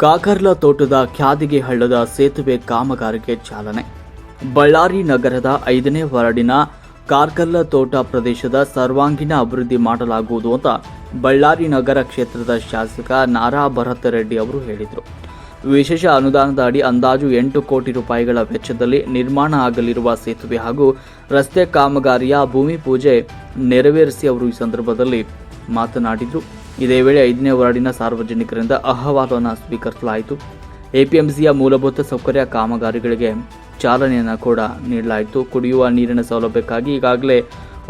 ಕಾಕರ್ಲ ತೋಟದ ಖ್ಯಾದಿಗೆ ಹಳ್ಳದ ಸೇತುವೆ ಕಾಮಗಾರಿಗೆ ಚಾಲನೆ. ಬಳ್ಳಾರಿ ನಗರದ ಐದನೇ ವಾರ್ಡಿನ ಕಾರ್ಕಲ್ಲ ತೋಟ ಪ್ರದೇಶದ ಸರ್ವಾಂಗೀಣ ಅಭಿವೃದ್ಧಿ ಮಾಡಲಾಗುವುದು ಅಂತ ಬಳ್ಳಾರಿ ನಗರ ಕ್ಷೇತ್ರದ ಶಾಸಕ ನಾರಾ ಭರತ್ ರೆಡ್ಡಿ ಅವರು ಹೇಳಿದರು. ವಿಶೇಷ ಅನುದಾನದ ಅಡಿ ಅಂದಾಜು ಎಂಟು ಕೋಟಿ ರೂಪಾಯಿಗಳ ವೆಚ್ಚದಲ್ಲಿ ನಿರ್ಮಾಣ ಆಗಲಿರುವ ಸೇತುವೆ ಹಾಗೂ ರಸ್ತೆ ಕಾಮಗಾರಿಯ ಭೂಮಿ ಪೂಜೆ ನೆರವೇರಿಸಿ ಅವರು ಈ ಸಂದರ್ಭದಲ್ಲಿ ಮಾತನಾಡಿದರು. ಇದೇ ವೇಳೆ ಐದನೇ ವಾರ್ಡಿನ ಸಾರ್ವಜನಿಕರಿಂದ ಅಹವಾಲನ್ನು ಸ್ವೀಕರಿಸಲಾಯಿತು. ಎಪಿಎಂಸಿಯ ಮೂಲಭೂತ ಸೌಕರ್ಯ ಕಾಮಗಾರಿಗಳಿಗೆ ಚಾಲನೆಯನ್ನು ಕೂಡ ನೀಡಲಾಯಿತು. ಕುಡಿಯುವ ನೀರಿನ ಸೌಲಭ್ಯಕ್ಕಾಗಿ ಈಗಾಗಲೇ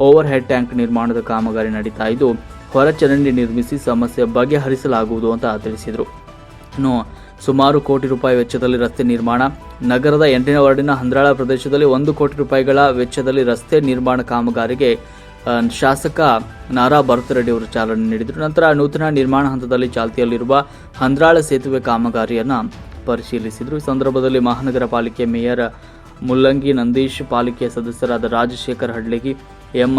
ಓವರ್ ಹೆಡ್ ಟ್ಯಾಂಕ್ ನಿರ್ಮಾಣದ ಕಾಮಗಾರಿ ನಡೀತಾ ಇದ್ದು ಹೊರಚರಂಡಿ ನಿರ್ಮಿಸಿ ಸಮಸ್ಯೆ ಬಗೆಹರಿಸಲಾಗುವುದು ಅಂತ ತಿಳಿಸಿದರು. ಇನ್ನು ಸುಮಾರು ಕೋಟಿ ರೂಪಾಯಿ ವೆಚ್ಚದಲ್ಲಿ ರಸ್ತೆ ನಿರ್ಮಾಣ, ನಗರದ ಎಂಟನೇ ವಾರ್ಡಿನ ಹಂದ್ರಾಳ ಪ್ರದೇಶದಲ್ಲಿ ಒಂದು ಕೋಟಿ ರೂಪಾಯಿಗಳ ವೆಚ್ಚದಲ್ಲಿ ರಸ್ತೆ ನಿರ್ಮಾಣ ಕಾಮಗಾರಿಗೆ ಶಾಸಕ ನಾರಾ ಭರತರೆಡ್ಡಿ ಅವರು ಚಾಲನೆ ನೀಡಿದರು. ನಂತರ ನೂತನ ನಿರ್ಮಾಣ ಹಂತದಲ್ಲಿ ಚಾಲ್ತಿಯಲ್ಲಿರುವ ಹಂದ್ರಾಳ ಸೇತುವೆ ಕಾಮಗಾರಿಯನ್ನು ಪರಿಶೀಲಿಸಿದರು. ಈ ಸಂದರ್ಭದಲ್ಲಿ ಮಹಾನಗರ ಪಾಲಿಕೆ ಮೇಯರ್ ಮುಲ್ಲಂಗಿ ನಂದೀಶ್, ಪಾಲಿಕೆ ಸದಸ್ಯರಾದ ರಾಜಶೇಖರ್ ಹಡ್ಲಿಗಿ, ಎಂ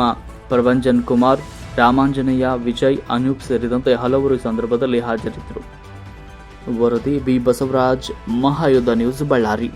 ಪ್ರಭಂಜನ್ ಕುಮಾರ್, ರಾಮಾಂಜನೇಯ, ವಿಜಯ್, ಅನೂಪ್ ಸೇರಿದಂತೆ ಹಲವರು ಈ ಸಂದರ್ಭದಲ್ಲಿ ಹಾಜರಿದ್ದರು. ವರದಿ ಬಿ ಬಸವರಾಜ್, ಮಹಾಯುದ್ಧ ನ್ಯೂಸ್, ಬಳ್ಳಾರಿ.